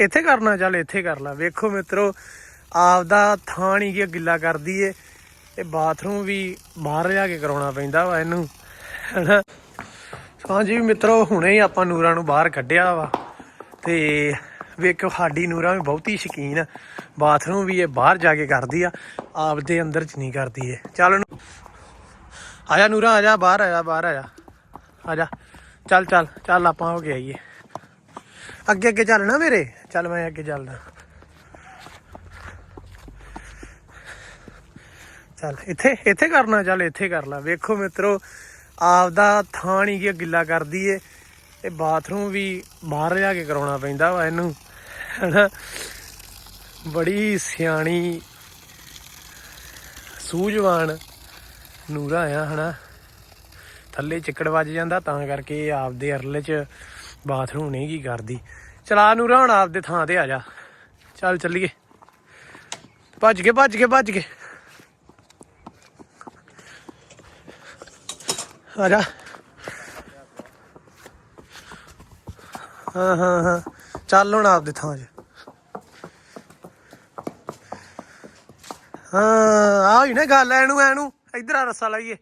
ਇੱਥੇ ਕਰਨਾ, ਚੱਲ ਇੱਥੇ ਕਰ ਲੈ। ਵੇਖੋ ਮਿੱਤਰੋ, ਆਪਦਾ ਥਾਂ ਨਹੀਂ ਗਿਆ ਗਿੱਲਾ ਕਰਦੀ ਏ। ਤੇ ਬਾਥਰੂਮ ਵੀ ਬਾਹਰ ਜਾ ਕੇ ਕਰਾਉਣਾ ਪੈਂਦਾ ਵਾ ਇਹਨੂੰ। ਹਨਾ? ਹਾਂਜੀ ਮਿੱਤਰੋ, ਹੁਣੇ ਹੀ ਆਪਾਂ ਨੂਰਾਂ ਨੂੰ ਬਾਹਰ ਕੱਢਿਆ ਵਾ। ਤੇ ਵੇਖੋ, ਸਾਡੀ ਨੂਰਾਂ ਵੀ ਬਹੁਤੀ ਸ਼ਕੀਨ ਆ। ਬਾਥਰੂਮ ਵੀ ਇਹ ਬਾਹਰ ਜਾ ਕੇ ਕਰਦੀ ਆ। ਆਪਦੇ ਅੰਦਰ ਚ ਨਹੀਂ ਕਰਦੀ ਏ ਚੱਲ ਆਇਆ ਆ ਨੂਰਾ, ਆ ਜਾ, ਬਾਹਰ ਆ ਜਾ, ਬਾਹਰ ਆਇਆ ਜਾ। ਆ ਜਾ। ਚੱਲ ਚੱਲ ਚੱਲ ਆਪਾਂ ਹੋ ਕੇ ਆਈਏ। ਅੱਗੇ ਅੱਗੇ ਚੱਲਣਾ ਮੇਰੇ ਚੱਲ ਮੈਂ ਅੱਗੇ ਚੱਲਦਾ। ਚੱਲ, ਇੱਥੇ ਇੱਥੇ ਕਰਨਾ, ਚੱਲ ਇੱਥੇ ਕਰ ਲੈ। ਵੇਖੋ ਮਿੱਤਰੋ, ਆਪਦਾ ਥਾਂ ਨਹੀਂ ਗਿਆ ਗਿੱਲਾ ਕਰਦੀ ਏ। ਇਹ ਬਾਥਰੂਮ ਵੀ ਬਾਹਰ ਜਾ ਕੇ ਕਰਾਉਣਾ ਪੈਂਦਾ ਵਾ ਇਹਨੂੰ। ਹਨਾ? ਬੜੀ ਸਿਆਣੀ, ਸੂਝਵਾਨ ਨੂਰਾ ਆ, ਹਨਾ? ਥੱਲੇ ਚਿੱਕੜ ਵੱਜ ਜਾਂਦਾ, ਤਾਂ ਕਰਕੇ ਆਪਦੇ ਅਰਲੇ ਚ ਬਾਥਰੂਮ ਨਹੀਂ ਕੀ ਕਰਦੀ। ਚਲਾ ਨੂਰਾ, ਹੁਣ ਆਪਦੇ ਥਾਂ ਤੇ ਆ ਜਾ। ਚੱਲ ਚੱਲੀਏ। ਭੱਜ ਕੇ ਭੱਜ ਕੇ ਭੱਜ ਕੇ ਆ ਜਾ। ਹਾਂ ਹਾਂ ਹਾਂ। ਚੱਲ ਹੁਣ ਆਪਦੇ ਥਾਂ 'ਚ। ਹਾਂ, ਆ ਹੀ ਨਾ ਗੱਲ ਐ ਇਹਨੂੰ ਐਨੂੰ। ਇਧਰ ਆ ਰੱਸਾ ਲਾਈਏ।